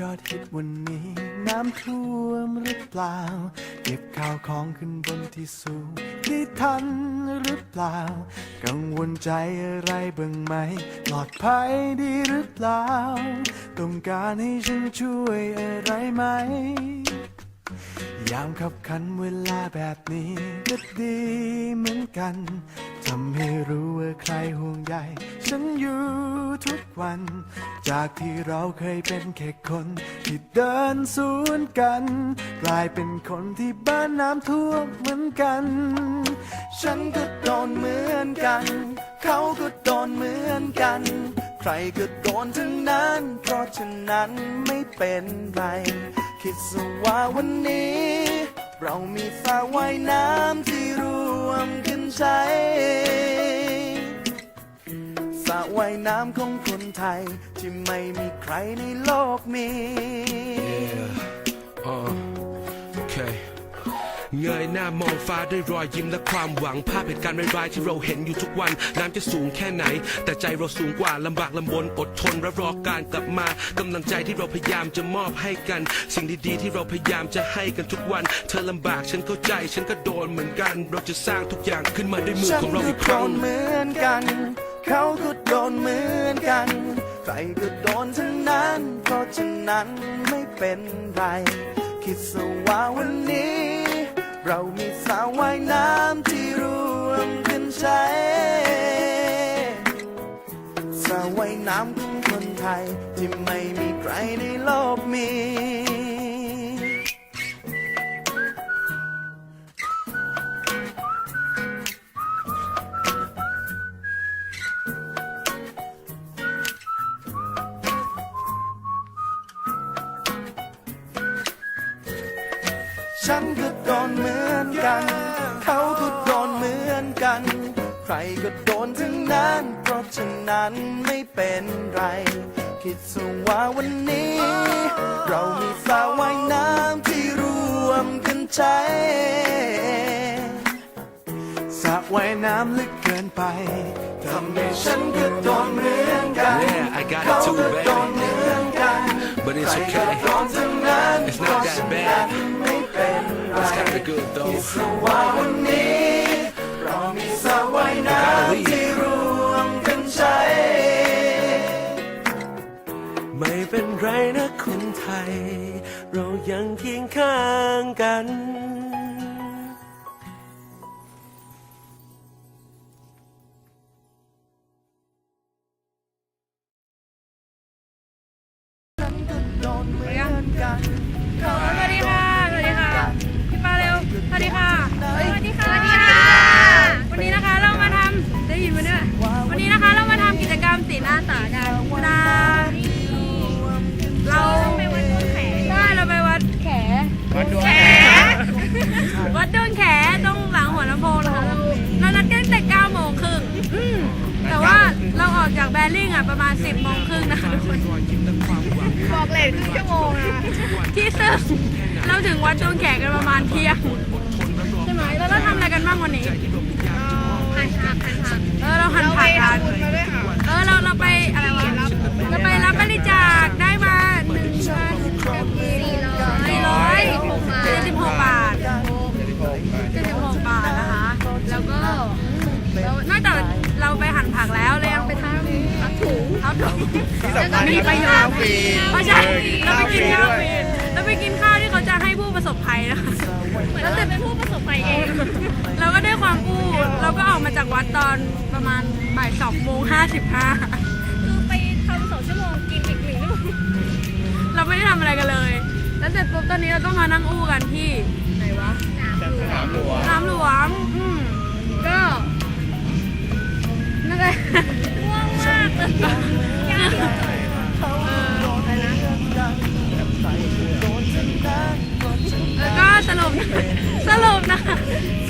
ยอดฮิตวันนี้ น้ำท่วมหรือเปล่า เก็บข้าวของขึ้นบนที่สูงได้ทันหรือเปล่า กังวลใจอะไรบ้างไหมปลอดภัยดีหรือเปล่า ต้องการให้ฉันช่วยอะไรไหม ยามขับขันเวลาแบบนี้ก็ดีเหมือนกันทำให้รู้ว่าใครห่วงใยฉันอยู่ทุกวัน จากที่เราเคยเป็นแค่คน ที่เดินสวนกัน กลายเป็นคนที่บ้านน้ำท่วมเหมือนกัน ฉันก็โดนเหมือนกัน เขาก็โดนเหมือนกัน ใครก็โดนทั้งนั้น เพราะฉะนั้นไม่เป็นไร คิดสว่าวันนี้ เรามีสระว่ายน้ำที่รวมกันใช้สระว่ายน้ำของคนไทย ที่ไม่มีใครในโลกมี Yeah. Uh, okay. เงยหน้ามองฟ้าด้วยรอยยิ้มและความหวังภาพเหตุการณ์ร้ายๆที่เราเห็นอยู่ทุกวัน น้ำจะสูงแค่ไหน แต่ใจเราสูงกว่าลำบากลำบนอดทนและรอการกลับมากำลังใจที่เราพยายามจะมอบให้กัน สิ่งดีๆที่เราพยายามจะให้กันทุกวัน เธอลำบากฉันเข้าใจ ฉันก็โดนเหมือนกัน เราจะสร้างทุกอย่างขึ้นมาด้วยมือของเราอีกครั้งนเหมือนกัน เขาก็โดนเหมือนกัน ใครก็โดนทั้งนั้น เพราะฉะนั้นไม่เป็นไรคิดซะว่าวันนี้ เรามีสาวว่ายน้ำที่รวมกันใช้สาวว่ายน้ำของคนไทย ที่ไม่มีใครในโลกมี ฉันก็โดนเหมือนกัน เขาก็โดนเหมือนกัน ใครก็โดนทั้งนั้น เพราะฉะนั้นไม่เป็นไร คิดซะว่าวันนี้ เรามีสระว่ายน้ำที่รวมกันใช้สระว่ายน้ำลึกเกินไปทำให้ฉันก็โดนเหมือนกัน Yeah, I got it เขา too, ก็ baby. โดนเหมือนกัน But it's ใครก็ okay. Good though. คิดซะว่าวันนี้ เรามีสระว่ายน้ำที่รวมกันใช้ ไม่เป็นไรนะ ออกจากแบริ่งอะประมาณ 10โมงครึ่งนะคะทุกคนบอกเลทครึ่งชั่วโมงนะที่ซึ่งเราถึงวัดดวงแขกกันประมาณเที่ยงใช่ไหมแล้วเราทำอะไรกันบ้างวันนี้หันหักหันหักเออเราหันเราไปผักกันทำบุญมาด้วยค่ะเออเราเราไปำทับถุงทับถุงมีประโยชน์ไม่ใช่เราไปกินข้าวฟรีเราไปกินข้าวที่เขาจะให้ผู้ประสบภัยนะคะแล้วแต่เป็นผู้ประสบภัยเองเราก็ได้ความกู้เราก็ออกมาจากวัดตอนประมาณบ่ายสองโมงห้าสิบห้าคือไปทำสองชั่วโมงกินอีกหนึ่งชั่วโมงเราไม่ได้ทำอะไรกันเลย แล้วเสร็จปุ๊บตอนนี้เราต้องมานั่งอู้กันที่ไหนวะสนามหลวงสนามหลวง สรุปสรุปนะคะ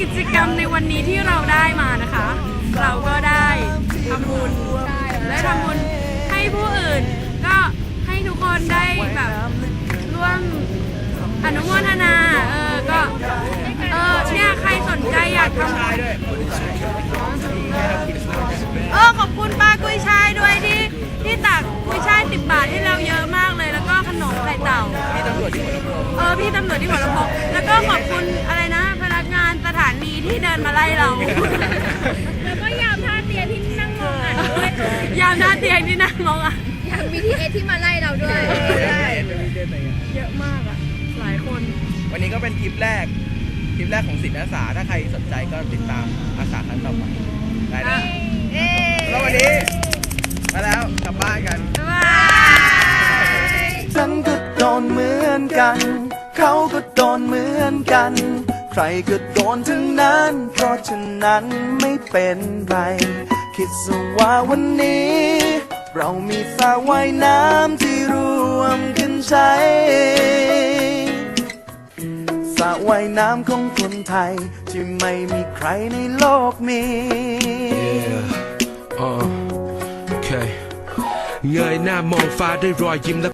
กิจกรรมในวันนี้ที่เราได้มานะคะ เราก็ได้ทำบุญได้ทำบุญให้ผู้อื่น ก็ให้ทุกคนได้แบบร่วมอนุโมทนาเออก็เออเนี่ยใครสนใจอยากทำเออขอบคุณป้ากุ้ยช่ายด้วยที่ที่ตักกุ้ยช่ายสิบบาทให้เราเยอะมากเลยแล้วก็ขนมไข่เจ๋วดีตำรวจที่วัดละเออพี่ตำรวจที่วัดละหก ต้องขอบคุณอะไรนะ พนักงานสถานีที่เดินมาไล่เรา แล้วก็ยามท่าเตียที่นั่งมองอะด้วยยามหน้าเตียที่นั่งมองอะ ยามีทีเอที่มาไล่เราด้วยเยอะมากอะ หลายคน วันนี้ก็เป็นทริปแรกทริปแรกของสิทธิอาสา ถ้าใครสนใจก็ติดตามอาสาครั้งต่อไปได้นะแล้ววันนี้มาแล้วกลับบ้านกันฉันก็โดนเหมือนกัน เขาก็ ใครก็โดนทั้งนั้น เพราะฉะนั้นไม่เป็นไร คิดซะว่าวันนี้ เรามีสระว่ายน้ำที่รวมกันใช้สระว่ายน้ำของคนไทย ที่ไม่มีใครในโลกมี Yeah. Uh, okay. เงยหน้ามองฟ้าด้วยรอยยิ้มและ